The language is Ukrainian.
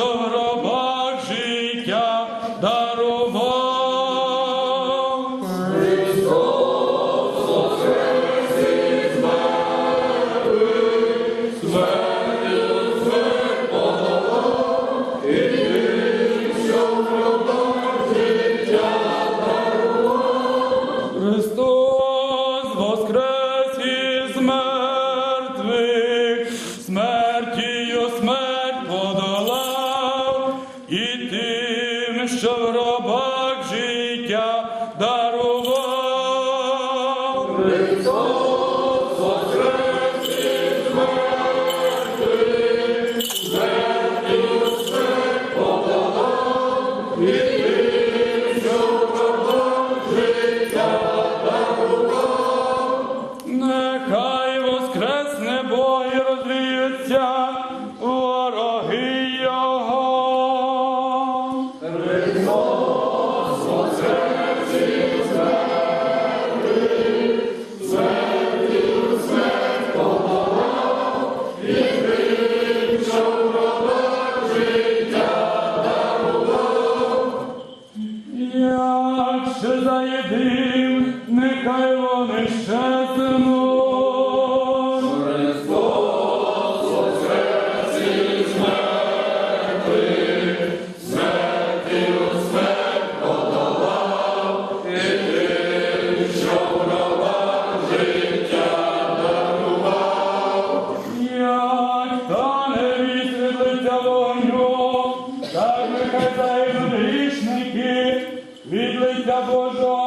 Zorro. життя дарував. Христос воскрес із мертвих, смертю смерть подолав, і тим, що продав, життя дарував. Нехай воскресне Бог і розвіються, Lord. Його. Як ще заєдим, нехай вони щезнуть. Божого.